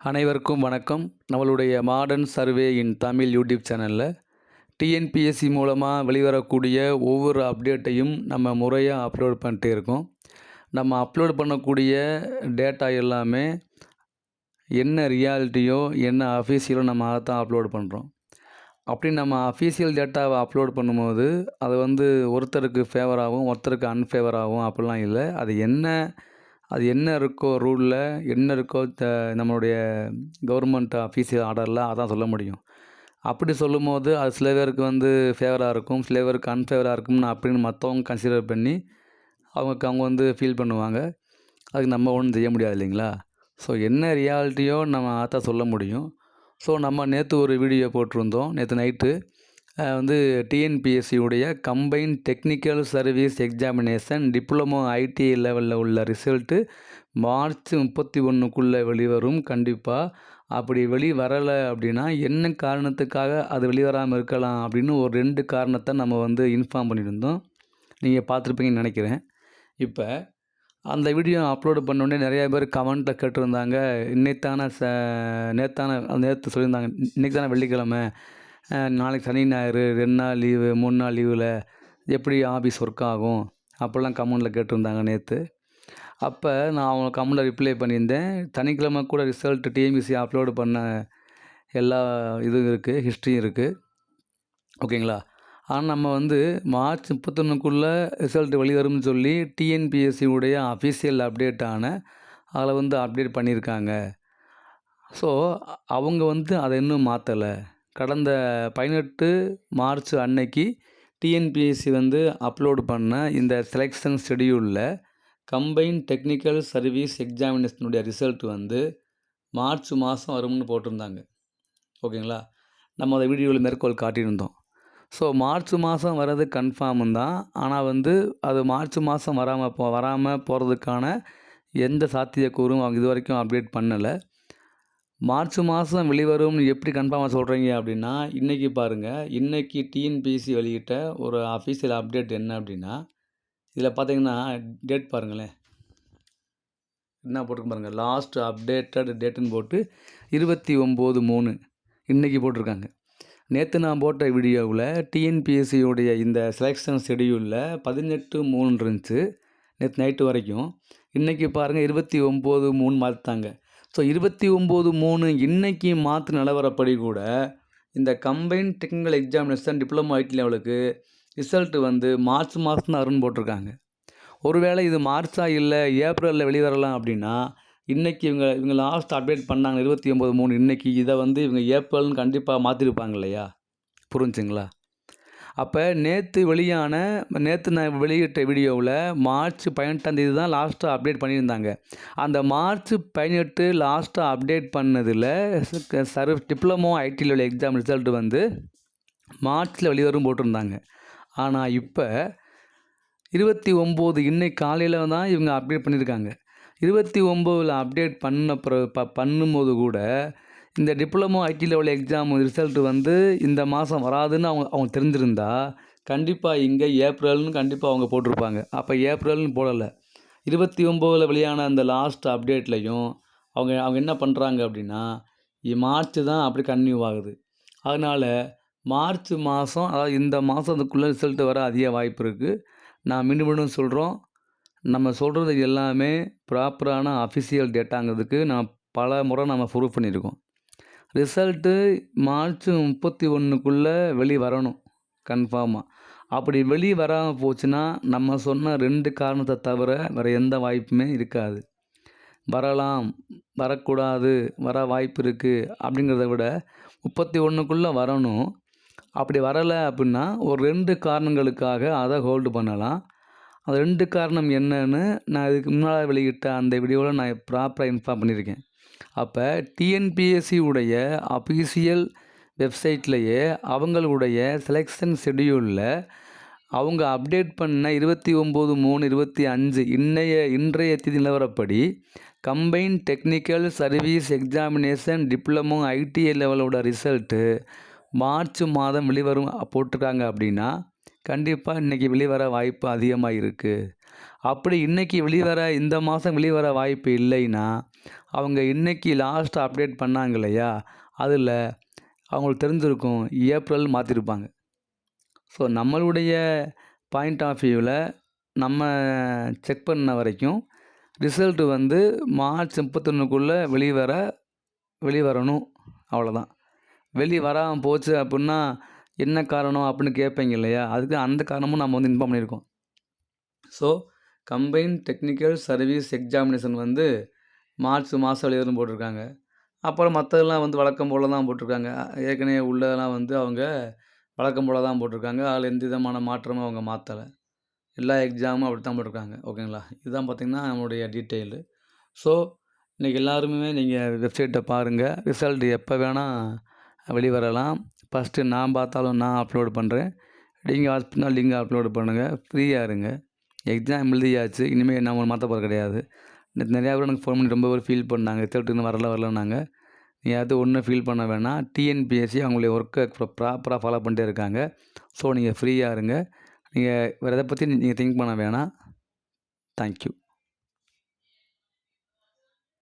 அனைவருக்கும் வணக்கம். நம்மளுடைய modern survey in Tamil YouTube சேனலில் டிஎன்பிஎஸ்சி மூலமாக வெளிவரக்கூடிய ஒவ்வொரு அப்டேட்டையும் நம்ம முறையாக அப்லோட் பண்ணிட்டே இருக்கோம். நம்ம அப்லோட் பண்ணக்கூடிய டேட்டா எல்லாமே என்ன ரியாலிட்டியோ என்ன அஃபீஷியலோ நம்ம அதை தான் அப்லோட் பண்ணுறோம் அப்படி நம்ம அஃபீஷியல் டேட்டாவை அப்லோட் பண்ணும்போது அது வந்து ஒருத்தருக்கு ஃபேவராகவும் ஒருத்தருக்கு அன்ஃபேவராகவும் அப்படிலாம் இல்லை. அது என்ன அது என்ன இருக்கோ ரூலில் என்ன இருக்கோ த நம்மளுடைய கவர்மெண்ட் அஃபீஷியல் ஆர்டரில் அதான் சொல்ல முடியும். அப்படி சொல்லும்போது அது சில பேருக்கு வந்து ஃபேவராக இருக்கும் சில பேருக்கு அன்ஃபேவராக இருக்கும்னு அப்படின்னு மற்றவங்க கன்சிடர் பண்ணி அவங்க அவங்க வந்து ஃபீல் பண்ணுவாங்க. அதுக்கு நம்ம ஒன்றும் செய்ய முடியாது இல்லைங்களா? ஸோ என்ன ரியாலிட்டியோ நம்ம அதான் சொல்ல முடியும். ஸோ நம்ம நேற்று ஒரு வீடியோ போட்டிருந்தோம் நேற்று நைட்டு வந்து டிஎன்பிஎஸ்சியுடைய combine technical service examination diploma ITI லெவலில் உள்ள ரிசல்ட்டு மார்ச் முப்பத்தி ஒன்றுக்குள்ளே வெளிவரும். கண்டிப்பாக அப்படி வெளி வரலை அப்படின்னா என்ன காரணத்துக்காக அது வெளிவராமல் இருக்கலாம் அப்படின்னு ஒரு ரெண்டு காரணத்தை நம்ம வந்து இன்ஃபார்ம் பண்ணியிருந்தோம். நீங்கள் பார்த்துருப்பீங்கன்னு நினைக்கிறேன். இப்போ அந்த வீடியோ அப்லோடு பண்ணோடனே நிறையா பேர் கமெண்ட்டில் கேட்டிருந்தாங்க. இன்னைத்தான ச நேத்தான நேற்று சொல்லியிருந்தாங்க. இன்றைக்கி தானே வெள்ளிக்கிழமை. நாளைக்கு சனி ஞாயிறு ரெண்டு நாள் லீவு மூணு நாள் லீவில் எப்படி ஆஃபீஸ் ஒர்க் ஆகும்? அப்போல்லாம் கமெண்டில் கேட்டிருந்தாங்க நேற்று அப்போ நான் அவங்க கமெண்டில் ரிப்ளை பண்ணியிருந்தேன். சனிக்கிழமை கூட ரிசல்ட் டிஎம்பிசி அப்லோடு பண்ண எல்லா இதுவும் இருக்குது ஹிஸ்ட்ரியும் இருக்குது ஓகேங்களா ஆனால் நம்ம வந்து மார்ச் முப்பத்தொன்றுக்குள்ளே ரிசல்ட் வெளிவரும்னு சொல்லி டிஎன்பிஎஸ்சியுடைய அஃபீஷியல் அப்டேட்டான அதில் வந்து அப்டேட் பண்ணியிருக்காங்க. ஸோ அவங்க வந்து அதை இன்னும் மாற்றலை கடந்த பதினெட்டு மார்ச் அன்னைக்கு டிஎன்பிஎஸ்சி வந்து அப்லோடு பண்ண இந்த செலெக்ஷன் ஷெடியூலில் கம்பைன் டெக்னிக்கல் சர்வீஸ் எக்ஸாமினேஷனுடைய ரிசல்ட் வந்து மார்ச் மாதம் வரும்னு போட்டிருந்தாங்க. ஓகேங்களா? நம்ம அதை வீடியோவில் மேற்கோள் காட்டியிருந்தோம். ஸோ மார்ச் மாதம் வர்றது கன்ஃபார்ம் தான். ஆனால் வந்து அது மார்ச் மாதம் வராமல் போ வராமல் போகிறதுக்கான எந்த சாத்தியக்கூறும் அவங்க இது வரைக்கும் அப்டேட் பண்ணலை. மார்ச் மாதம் வெளிவரும்னு எப்படி கன்ஃபார்மாக சொல்கிறீங்க அப்படின்னா இன்றைக்கி பாருங்கள் இன்றைக்கி டிஎன்பிஎஸ்சி வெளியிட்ட ஒரு அஃபீஷியல் அப்டேட் என்ன அப்படின்னா இதில் பார்த்தீங்கன்னா டேட் பாருங்களேன். என்ன போட்டிருக்கு பாருங்கள் லாஸ்ட் அப்டேட்டட் டேட்டுன்னு போட்டு இருபத்தி ஒம்பது மூணு இன்றைக்கி போட்டிருக்காங்க. நேற்று நான் போட்ட வீடியோவில் டிஎன்பிஎஸ்சியோடைய இந்த செலெக்ஷன் ஷெடியூலில் பதினெட்டு மூணு இருந்துச்சு. நேற்று நைட்டு வரைக்கும். இன்றைக்கி பாருங்கள் இருபத்தி ஒம்பது மூணு மாற்றிட்டாங்க ஸோ இருபத்தி ஒம்பது மூணு இன்றைக்கி மாற்று நிலவரப்படி கூட இந்த combine technical examination diploma IT லெவலுக்கு ரிசல்ட்டு வந்து மார்ச் மாதம் தான் அருண் போட்டிருக்காங்க. ஒருவேளை இது மார்ச்சாக இல்லை ஏப்ரலில் வெளிவரலாம் அப்படின்னா இன்றைக்கி இவங்க இவங்க லாஸ்ட் அப்டேட் பண்ணாங்க இருபத்தி ஒம்பது மூணு இன்றைக்கி இதை வந்து இவங்க ஏப்ரல்னு கண்டிப்பாக மாற்றிருப்பாங்க இல்லையா? புரிஞ்சுங்களா? அப்போ நேற்று வெளியான நேற்று நான் வெளியிட்ட வீடியோவில் மார்ச் பதினெட்டாந்தேதி தான் லாஸ்ட்டாக அப்டேட் பண்ணியிருந்தாங்க. அந்த மார்ச் பதினெட்டு லாஸ்ட்டாக அப்டேட் பண்ணதில் சர்வ் டிப்ளமோ ஐடியில் உள்ள எக்ஸாம் ரிசல்ட் வந்து மார்ச்சில் வெளிவரும் போட்டிருந்தாங்க. ஆனால் இப்போ இருபத்தி ஒம்பது இன்னைக்கு காலையில் தான் இவங்க அப்டேட் பண்ணியிருக்காங்க. இருபத்தி ஒம்போதில் அப்டேட் பண்ண பிற ப பண்ணும்போது கூட இந்த diploma IT level exam result வந்து இந்த மாதம் வராதுன்னு அவங்க அவங்க தெரிஞ்சிருந்தா கண்டிப்பாக இங்கே ஏப்ரல்னு கண்டிப்பாக அவங்க போட்டிருப்பாங்க. அப்போ ஏப்ரல்னு போடலை. இருபத்தி ஒம்போதில் வெளியான அந்த லாஸ்ட் அப்டேட்லையும் அவங்க அவங்க என்ன பண்ணுறாங்க அப்படின்னா மார்ச் தான் அப்படி கன்டினியூ ஆகுது. அதனால் மார்ச் மாதம் அதாவது இந்த மாதத்துக்குள்ளே ரிசல்ட் வர அதிக வாய்ப்பு இருக்குது நான் மீண்டும் மீண்டும் சொல்கிறோம் நம்ம சொல்கிறது எல்லாமே ப்ராப்பரான அஃபிஷியல் டேட்டாங்கிறதுக்கு நான் பல முறை நம்ம ப்ரூவ் பண்ணியிருக்கோம். ரிசல்ட்டு மார்ச் முப்பத்தி ஒன்றுக்குள்ளே வெளி வரணும் கன்ஃபார்மாக அப்படி வெளி வராமல் போச்சுன்னா நம்ம சொன்ன ரெண்டு காரணத்தை தவிர வேறு எந்த வாய்ப்புமே இருக்காது. வரலாம் வரக்கூடாது வர வாய்ப்பு இருக்குது அப்படிங்கிறத விட முப்பத்தி ஒன்றுக்குள்ளே வரணும். அப்படி வரலை அப்படின்னா ஒரு ரெண்டு காரணங்களுக்காக அதை ஹோல்டு பண்ணலாம். அந்த ரெண்டு காரணம் என்னன்னு நான் இதுக்கு முன்னால் வெளியிட்ட அந்த வீடியோவில் நான் ப்ராப்பராக இன்ஃபார்ம் பண்ணியிருக்கேன். அப்போ டிஎன்பிஎஸ்சி உடைய அஃபீஷியல் வெப்சைட்லேயே அவங்களுடைய செலெக்ஷன் ஷெடியூலில் அவங்க அப்டேட் பண்ண இருபத்தி ஒம்பது மூணு இருபத்தி அஞ்சு இன்றைய இன்றைய தேதி நிலவரப்படி combine technical service examination diploma ITI லெவலோட result March மாதம் வெளிவரும் போட்டிருக்காங்க அப்படின்னா கண்டிப்பாக இன்றைக்கி வெளிவர வாய்ப்பு அதிகமாக இருக்குது அப்படி இன்றைக்கி வெளிவர இந்த மாதம் வெளிவர வாய்ப்பு இல்லைன்னா அவங்க இன்றைக்கி லாஸ்ட் அப்டேட் பண்ணாங்க இல்லையா அதில் அவங்களுக்கு தெரிஞ்சிருக்கும் ஏப்ரல் மாற்றிருப்பாங்க ஸோ நம்மளுடைய பாயிண்ட் ஆஃப் வியூவில் நம்ம செக் பண்ண வரைக்கும் ரிசல்ட்டு வந்து மார்ச் முப்பத்தொன்றுக்குள்ளே வெளிவர வெளிவரணும் அவ்வளோதான் வெளியே வராமல் போச்சு அப்படின்னா என்ன காரணம் அப்படின்னு கேட்பீங்க இல்லையா? அதுக்கு அந்த காரணமும் நம்ம வந்து இன்ஃபார்ம் பண்ணியிருக்கோம் so combine technical service examination வந்து மார்ச் மாதம் வெளியேறும் போட்டிருக்காங்க. அப்புறம் மற்றதெல்லாம் வந்து வழக்கம் போல் தான் போட்டிருக்காங்க. ஏற்கனவே உள்ளதெல்லாம் வந்து அவங்க வழக்கம் போல் தான் போட்டிருக்காங்க. அதில் எந்த விதமான மாற்றமும் அவங்க மாற்றலை எல்லா எக்ஸாமும் அப்படி தான் போட்டிருக்காங்க. ஓகேங்களா? இதுதான் பார்த்திங்கன்னா நம்மளுடைய டீட்டெயிலு ஸோ இன்றைக்கி எல்லாருமே நீங்கள் வெப்சைட்டை பாருங்கள் ரிசல்ட் எப்போ வேணால் வெளிவரலாம். ஃபஸ்ட்டு நான் பார்த்தாலும் நான் அப்லோடு பண்ணுறேன் நீங்கள் ஹாஸ்பிட்டல் லிங்க் அப்லோடு பண்ணுங்கள் ஃப்ரீயாக இருங்க. எக்ஸாம் எழுதியாச்சு. இனிமேல் நம்ம மாற்ற போகிற கிடையாது. நிறையா பேர் எனக்கு ஃபோன் பண்ணி ரொம்ப ஒரு ஃபீல் பண்ணாங்க. ரிசல்ட் இன்னும் வரல வரலன்னாங்க. நீ அது ஒன்றும் ஃபீல் பண்ண வேணாம். டிஎன்பிஎஸ்சி அவங்களுடைய ஒர்க்கை ப்ராப்பராக ஃபாலோ பண்ணிட்டே இருக்காங்க. ஸோ நீங்கள் ஃப்ரீயாக இருங்க. நீங்கள் வேறு எதை பற்றி நீங்கள் திங்க் பண்ண வேணாம். தேங்க்யூ